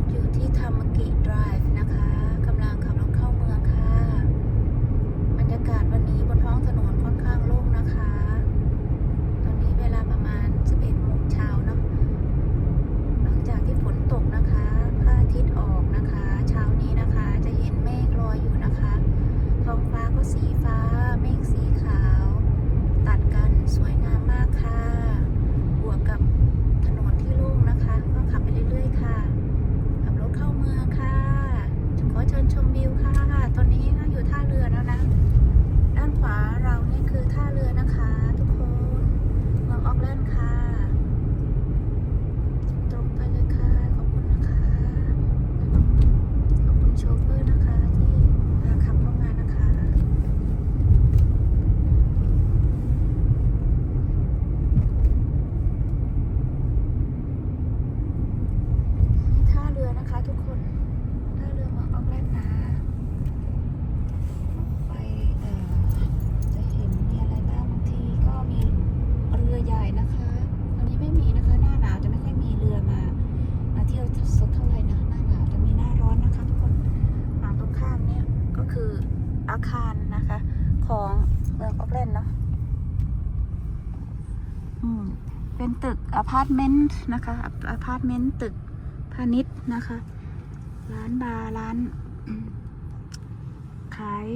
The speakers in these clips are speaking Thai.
ถอยู่ที่ทามากิไดร สุดเท่าไหร่นะหน้าหนาวจะมีหน้าร้อนนะคะทุกคนฝั่งตรงข้ามเนี่ยก็คืออาคารนะคะ ของเมืองออกแลนด์เนาะอืมเป็นตึกอพาร์ตเมนต์นะคะอพาร์ตเมนต์ตึกพาณิชย์นะคะ ร้านบาร์ร้านขาย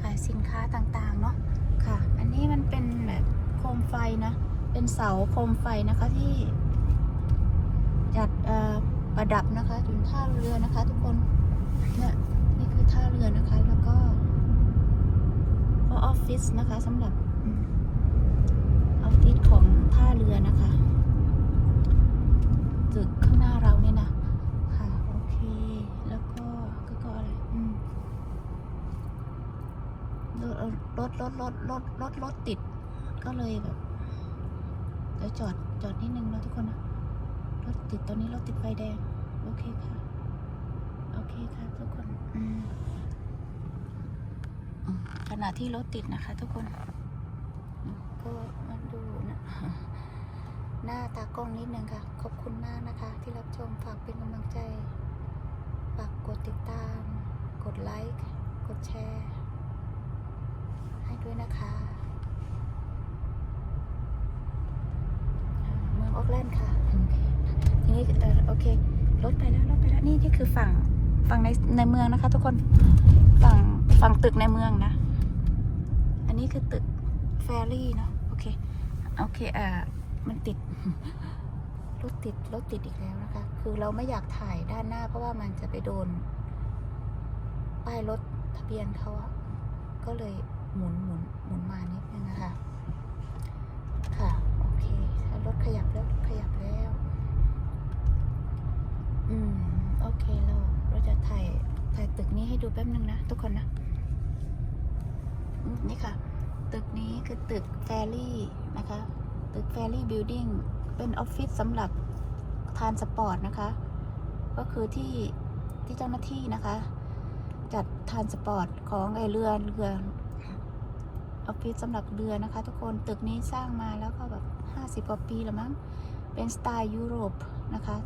ขายสินค้าต่างๆเนาะค่ะ อันนี้มันเป็นแบบโคมไฟนะ เป็นเสาโคมไฟนะคะที่จัดประดับนะคะถึงท่าเรือนะคะ ทุกคนเนี่ยนี่คือท่าเรือนะคะ แล้วก็ก็ออฟฟิศนะคะสำหรับออฟฟิศของท่าเรือนะคะตึกข้างหน้าเราเนี่ยนะค่ะโอเคแล้วก็ก็ก็อะไรอืมรถรถรถรถรถรถรถติดก็เลยแบบ ดี๋ยวจอดจอดนิดนึงนะทุกคนนะรถติดตอนนี้รถติดไฟแดง โอเคค่ะ โอเคค่ะทุกคนขณะที่รถติดนะคะ ทุกคน ก็มาดูนะหน้าตากล้องนิดนึงค่ะ ขอบคุณมากนะคะ ที่รับชมฝากเป็นกำลังใจ ฝากกดติดตาม กดไลค์ กดแชร์ ให้ด้วยนะคะอ่าเมื ออกแลนด์ค่ะโอเคทีนี้เออโอเครถไปแล้วรถไปแล้วนี่นี่คือฝั่งฝั่งในในเมืองนะคะ ทุกคนฝั่งฝั่งตึกในเมืองนะ อันนี้คือตึกแฟรี่เนาะโอเคโอเคอ่ามันติดรถติดรถติดอีกแล้วนะคะ คือเราไม่อยากถ่ายด้านหน้า เพราะว่ามันจะไปโดน ป้ายรถทะเบียนเขาอะก็เลยหมุนหมุนหมุนมานิดนึงนะคะ ขยับแล้ว ขยับแล้ว อืม โอเคเราเราจะถ่ายถ่ายตึกนี้ให้ดูแป๊บนึงนะ ทุกคนนะ นี่ค่ะ ตึกนี้คือตึกแฟรี่นะคะ ตึกแฟรี่บิลดิ้งเป็นออฟฟิศสำหรับทานสปอร์ตนะคะ ก็คือที่ที่เจ้าหน้าที่นะคะ จัดทานสปอร์ตของไอเรือเรือออฟฟิศสำหรับเรือนะคะ ทุกคนตึกนี้สร้างมาแล้วก็แบบ ห้าสิบกว่าปีแล้วมั้ง เป็นสไตล์ยุโรปนะคะ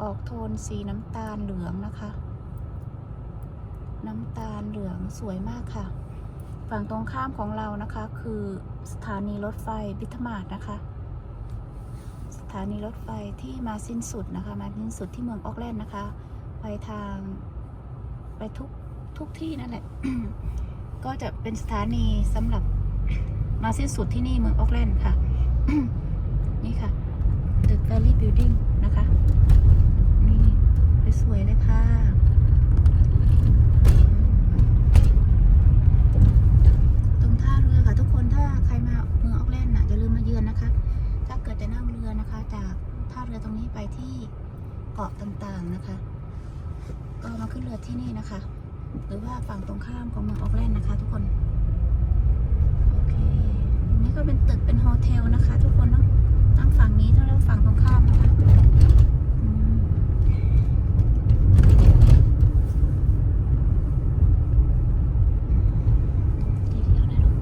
ออกโทนสีน้ำตาลเหลืองนะคะ น้ำตาลเหลืองสวยมากค่ะ ฝั่งตรงข้ามของเรานะคะคือสถานีรถไฟบิทมาศนะคะ สถานีรถไฟที่มาสิ้นสุดนะคะ มาสิ้นสุดที่เมืองออกแลนด์นะคะ ไปทางไปทุกทุกที่นั่นแหละ ก็จะเป็นสถานีสำหรับมาสิ้นสุดที่นี่เมืองออกแลนด์ค่ะ นี่ค่ะ ตึก Valley Building นะคะ นี่สวยเลยค่ะตรงท่าเรือค่ะทุกคนถ้าใครมาเมืองออกแลนด์น่ะอย่าลืมมาเยือนนะคะ ถ้าเกิดจะนั่งเรือนะคะ จากท่าเรือตรงนี้ไปที่เกาะต่างๆนะคะ ก็มาขึ้นเรือที่นี่นะคะ หรือว่าฝั่งตรงข้ามของเมืองออกแลนด์นะคะ ทุกคน โอเคอันนี้ก็เป็นตึกเป็นโฮเทลนะคะ ทุกคนเนาะทั้งฝั่งนี้ทั้งแล้วฝั่งตรงข้ามนะคะอืมทีเดียวได้หรอ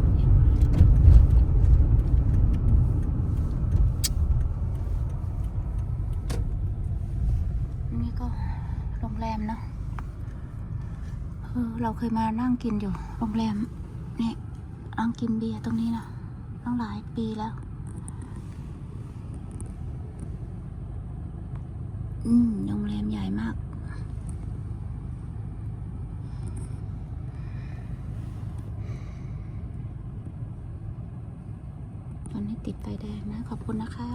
อันนี้ก็โรงแร มเนาะเออเราเคยมานั่งกินอยู่โรงแรมนี่นั่งกินเบียร์ตรงนี้นะตั้งหลายปีแล้ว อืมโรงแรมใหญ่มาก ตอนนี้ติดไฟแดงนะ ขอบคุณนะคะ